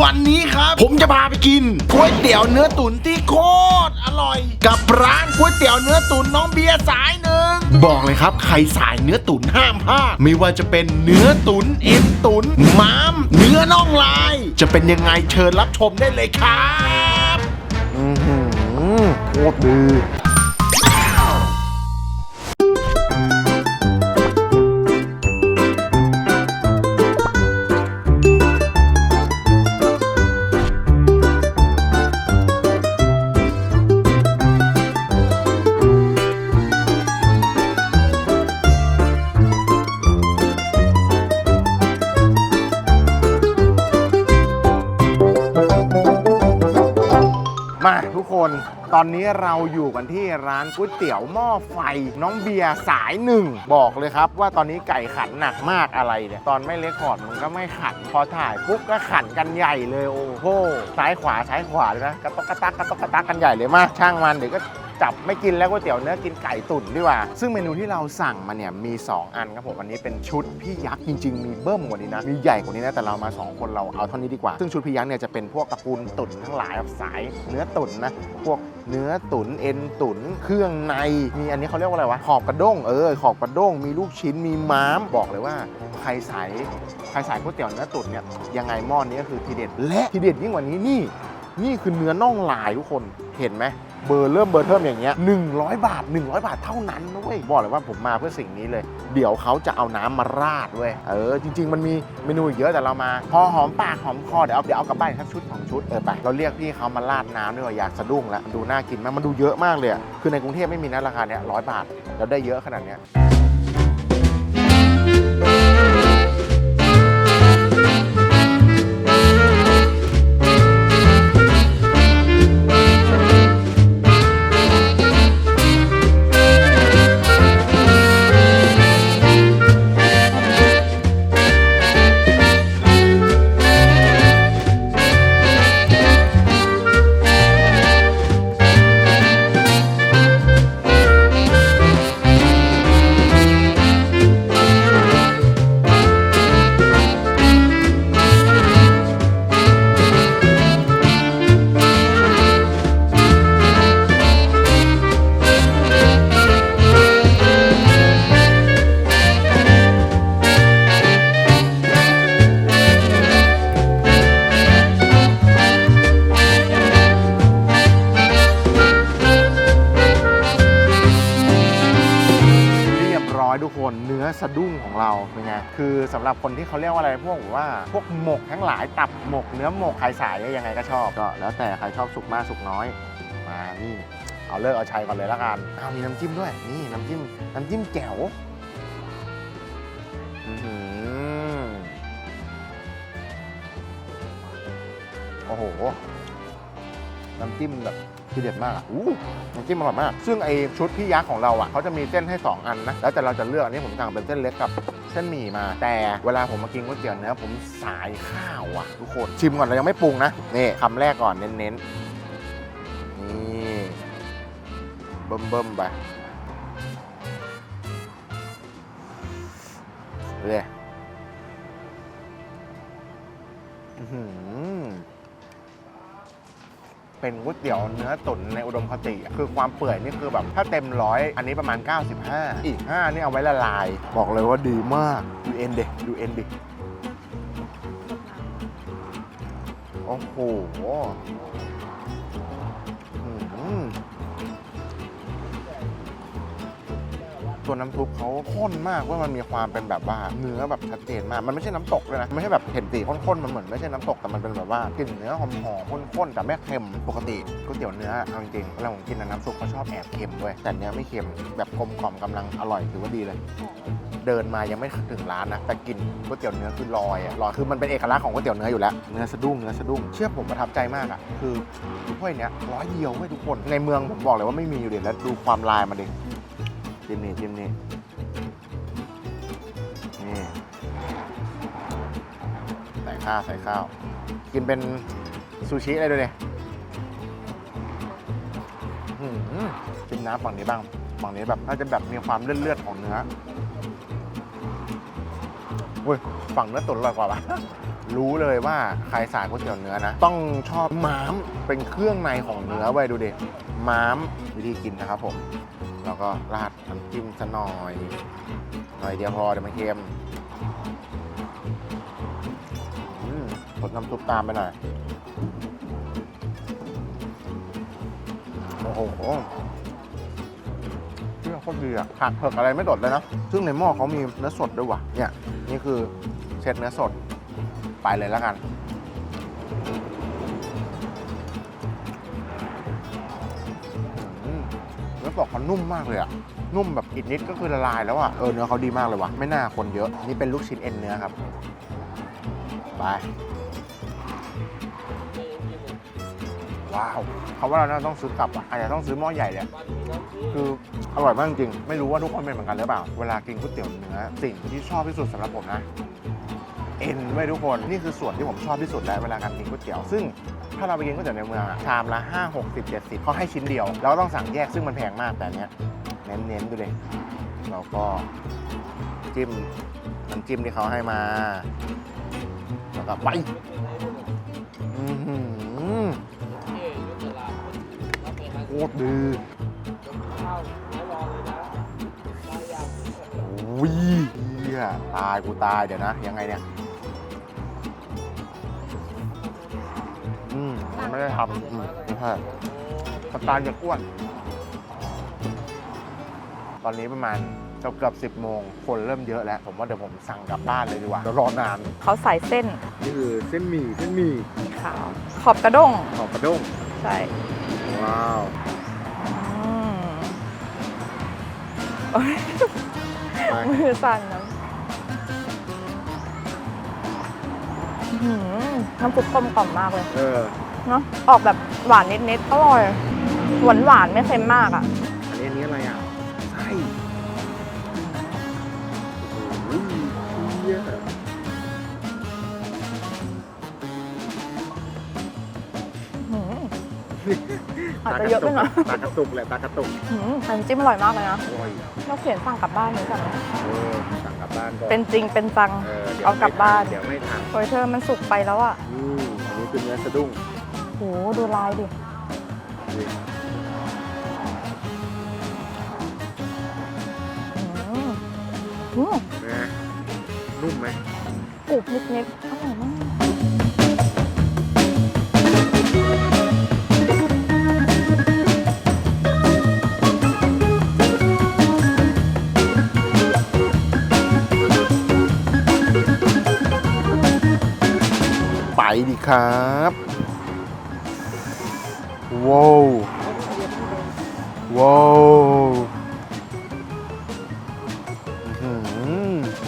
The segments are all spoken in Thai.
วันนี้ครับผมจะพาไปกินก๋วยเตี๋ยวเนื้อตุ๋นที่โคตรอร่อย กับร้านก๋วยเตี๋ยวเนื้อตุ๋นน้องเบียร์สายหนึ่งบอกเลยครับใครสายเนื้อตุ๋นห้ามพลาดไม่ว่าจะเป็นเนื้อตุ๋นเอ็นตุ๋นม้ามเนื้อน่องลาย จะเป็นยังไงเชิญรับชมได้เลยครับอือหือโคตรดี อนนี้เราอยู่กันที่ร้านก๋วยเตี๋ยวหม้อไฟ น้องเบียร์สายหนึ่ง บอกเลยครับว่าตอนนี้ไก่ขันหนักมากอะไรเนี่ยตอนไม่เล็กก่อนมันก็ไม่ขัน พอถ่ายปุ๊บก็ขันกันใหญ่เลยโอ้โหซ้ายขวาซ้ายขวาเลยนะกระตกกระตักกระตกกระตักกันใหญ่เลยมาช่างมันเดี๋ยวก็ จับไม่กินแล้วก๋วยเตี๋ยวเนื้อกินไก่ตุ๋นดีกว่า ซึ่งเมนูที่เราสั่งมาเนี่ยมี 2 อันครับผมอันนี้เป็นชุดพี่ยักษ์จริง ๆ มีเบิ้มกว่านี้นะมีใหญ่กว่านี้นะแต่เรามาสองคนเราเอาเท่านี้ดีกว่า ซึ่งชุดพี่ยักษ์เนี่ยจะเป็นพวกตระกูลตุ๋นทั้งหลายแบบสายเนื้อตุ๋นนะพวกเนื้อตุ๋นเอ็นตุ๋นเครื่องในมีอันนี้เขาเรียกว่าอะไรวะขอบกระด้งเออขอบกระด้งมีลูกชิ้นมีม้ามบอกเลยว่าใครสายใครสายก๋วยเตี๋ยวเนื้อตุ๋นเนี่ยยังไงหม้อนนี้ก็คือทีเด็ดและทีเด็ดยิ่งกว่านี้นี่นี่คือเนื้อน่องลายทุกคนเห็นไหม เบอร์เริ่มเบอร์เทิมอย่างเงี้ย100บาท 100 บาทเท่านั้นนะเว้ยบอกเลยว่าผมมาเพื่อสิ่งนี้เลย เดี๋ยวเขาจะเอาน้ำมาราดเว้ยเออจริง ๆ มันมีเมนูอีกเยอะแต่เรามา พอหอมปากหอมคอเดี๋ยวเอาเดี๋ยวเอากลับบ้านสักชุดสองชุดเออไปเราเรียกพี่เขามาราดน้ำด้วยว่าอยากสะดุ้งแล้วดูน่ากินมากมันดูเยอะมากเลยอะคือในกรุงเทพไม่มีนะราคาเนี้ยร้อยบาทแล้วได้เยอะขนาดเนี้ย สะดุ้งของเราเป็นไงคือสำหรับคนที่เขาเรียกว่าอะไรพวกว่าพวกหมกทั้งหลายตับหมกเนื้อหมกใครสายยังไงก็ชอบก็แล้วแต่ใครชอบสุกมากสุกน้อยมานี่เอาเลิกเอาชัยก่อนเลยละกันเอามีน้ำจิ้มด้วยนี่น้ำจิ้มน้ำจิ้มแจ่วอือหือโอ้โห น้ำจิ้มแบบ ทีเด็ดมากอะอู้น้ำจิ้มอร่อยมาก ซึ่งไอชุดพี่ยักษ์ของเราอะเขาจะมีเส้นให้ 2 อันนะ แล้วแต่เราจะเลือกอันนี้ผมสั่งเป็นเส้นเล็กกับเส้นหมี่มา แต่เวลาผมมากินก๋วยเตี๋ยวเนื้อผมสายข้าวอะทุกคน ชิมก่อนเรายังไม่ปรุงนะ นี่คำแรกก่อนเน้นๆ นี่เบิ่มเบิ่มๆไปเลยอื้อหือ เป็นก๋วยเตี๋ยวเนื้อตุ๋นในอุดมคติ คือความเปื่อยนี่คือแบบถ้าเต็มร้อยอันนี้ประมาณ 95 อีก 5 นี่เอาไว้ละลาย บอกเลยว่าดีมากดูเอ็นเด็ดูเอ็นดิโอ้โห อืมตัวน้ำซุปเขาข้นมากว่ามันมีความเป็นแบบว่าเนื้อแบบชัดเจนมาก มันไม่ใช่น้ำตกเลยนะ ไม่ใช่แบบเห็นสีข้นๆ มันเหมือนไม่ใช่น้ำตกแต่มันเป็นแบบว่ากลิ่นเนื้อหอมๆข้นๆแต่ไม่เค็มปกติก๋วยเตี๋ยวเนื้อเอาจริงๆเวลาผมกินน้ำซุปเขาชอบแอบเค็มด้วยแต่เนื้อไม่เค็มแบบกลมกล่อมกำลังอร่อยถือว่าดีเลยเดินมายังไม่ถึงร้านนะแต่กลินก๋วยเตี๋ยวเนื้อคือลอยอะลอยคือมันเป็นเอกลักษณ์ของก๋วยเตี๋ยวเนื้ออยู่แล้วเนื้อสะดุ้งเนื้อสะดุ้งเชื่อผมประทับใจมากอะคือถ้วยเนี้ยร้อยเดียวไม่ทุกคนในเมืองผมบอกเลยว่าไม่มีอยู่เด็ดแล้วดูความลายมันดิ จิ้มนี่จิ้มนี่นี่ใส่ข้าวใส่ข้าว กินเป็นซูชิอะไรด้วยเนี่ยจิ้มน้ำฝั่งนี้บ้างฝั่งนี้แบบน่าจะแบบมีความเลือดๆของเนื้ออุ้ยฝั่งเนื้อตุ๋นอร่อยกว่าปะรู้เลยว่าใครสายก๋วยเตี๋ยวเนื้อนะ ต้องชอบม้ามเป็นเครื่องในของเนื้อไว้ดูดิม้ามวิธีกินนะครับผม แล้วก็ราดน้ำจิ้มซะหน่อย หน่อยเดียวพอเดี๋ยวมันเค็มอืมกดน้ำซุปตามไปหน่อย โอ้โหเรื่องโคดีอะผักเผือกอะไรไม่ดดเลยนะ ซึ่งในหม้อเขามีเนื้อสดด้วยว่ะ เนี่ย นี่คือเช็ดเนื้อสด ไปเลยแล้วกัน เนื้อกเขานุ่มมากเลยอะนุ่มแบบอีกนิดก็คือละลายแล้วอะเออเนื้อเขาดีมากเลยว่ะไม่น่าคนเยอะ นี่เป็นลูกชิ้นเอ็นเนื้อครับ ไปว้าวเขาว่าเราน่าต้องซื้อกลับอะอาจจะต้องซื้อหม้อใหญ่เลยคืออร่อยมากจริง ไม่รู้ว่าทุกคนเป็นเหมือนกันหรือเปล่า เวลากินก๋วยเตี๋ยวเนื้อสิ่งที่ชอบที่สุดสำหรับผมนะเอ็นไว้ทุกคน นี่คือส่วนที่ผมชอบที่สุดแล้วเวลาการกินก๋วยเตี๋ยว ซึ่ง ถ้าเราไปกินก๋วยเตี๋ยวในเมืองอะชามละ5 6 0 70เขาให้ชิ้นเดียวแล้วก็ต้องสั่งแยกซึ่งมันแพงมากแต่อันเนี้ยเน้นๆดูเลยแล้วก็จิ้มน้ำจิ้มที่เขาให้มา แล้วก็ไปอื้อหือโคตรดีโอ้ยเฮียตายกูตายเดี๋ยวนะ ยังไงเนี่ย อืมมันไม่ได้ทำอืมไม่ใช่สไตล์จะอ้วน ตอนนี้ประมาณเกือบเกือบสิบโมง คนเริ่มเยอะแล้ว ผมว่าเดี๋ยวผมสั่งกลับบ้านเลยดีกว่าเดี๋ยวรอนาน เขาใส่เส้นนี่คือเส้นหมี่เส้นหมี่ขาว ขอบกระด้ง ขอบกระด้ง ใช่ว้าวอืมโอ๊ยไปมือสั่นนะ หือน้ำซุปกลมกล่อมมากเลย เออ เนาะออกแบบหวานนิดๆอร่อย หวานหวานๆไม่เค็มมากอะ อันนี้อันนี้อะไรอะไส้โอ้โหเหี้ยอื้อหือ อาจจะเยอะไปหน่อยตากระตุกแหละตากระตุกอื้อหือน้ำจิ้มอร่อยมากเลยนะอร่อยเราเขียนสั่งกลับบ้านนี้กันนะเออสั่งกลับบ้านก่อนเป็นจริงเป็นจัง เออดี๋ยวเอากลับบ้าน เดี๋ยวไม่ทันโอ้ยเธอมันสุกไปแล้วอะอืมอันนี้คือเนื้อสะดุ้งโหดูลายดิ นี่อืมอืมนะนุ่มไหมกรุบนิดๆอร่อยมาก ดีครับว้าวว้าว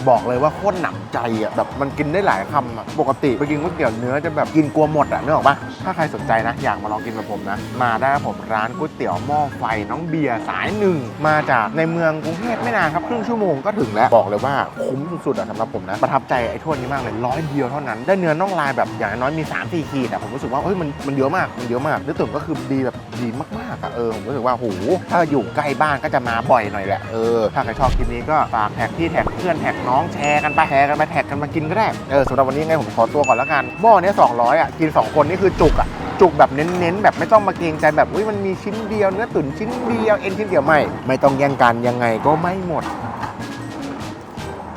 บอกเลยว่าโคตรหนำใจอะแบบมันกินได้หลายคำอะปกติไปกินก๋วยเตี๋ยวเนื้อจะแบบกินกลัวหมดอะนึกออกปะถ้าใครสนใจนะอยากมาลองกินแบบผมนะมาได้ครับผมร้านก๋วยเตี๋ยวหม้อไฟน้องเบียร์สายหนึ่งมาจากในเมืองกรุงเทพไม่นานครับครึ่งชั่วโมงก็ถึงแล้วบอกเลยว่าคุ้มสุดๆอะสำหรับผมนะประทับใจไอ้ถ้วยนี้มากเลยร้อยเดียวเท่านั้นได้เนื้อน่องลายแบบอย่างน้อยมี3 4ขีดอะผมรู้สึกว่าเฮ้ยมันมันเยอะมากมันเยอะมากเนื้อตุ๋นก็คือดีแบบดีมากๆอะเออผมรู้สึกว่าโหถ้าอยู่ใกล้บ้านก็จะมาบ่อยหน่อยแหละเออถ้าใครชอบคลิปนี้ก็ฝากแท็กพี่แท็กเพื่อนแท็กน้อง้องแชร์กันไปแชร์กันไปแท็กกันมากินก็ได้เออสำหรับวันนี้ไงผมขอตัวก่อนแล้วกันหม้อเนี้ยสองร้อยอะกินสองคนนี่คือจุกอะจุกแบบเน้นๆแบบไม่ต้องมาเกรงใจแบบอุ้ยมันมีชิ้นเดียวเนื้อตุ๋นชิ้นเดียวเอ็นชิ้นเดียวไม่ไม่ต้องแย่งกันยังไงก็ไม่หมด